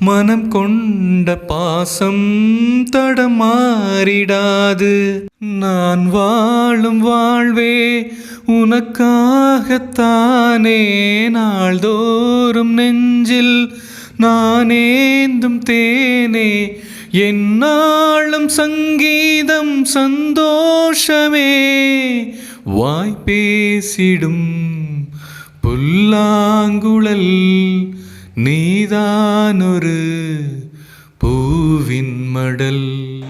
மனம் கொண்ட பாசம் தடமாறிடாது. நான் வாழும் வாழ்வே உனக்காகத்தானே. நாள்தோறும் நெஞ்சில் நானேந்தும் தேனே. என்னாளும் சங்கீதம் சந்தோஷமே. வாய் பேசிடும் புல்லாங்குழல் நீதானொரு பூவின் மடல்.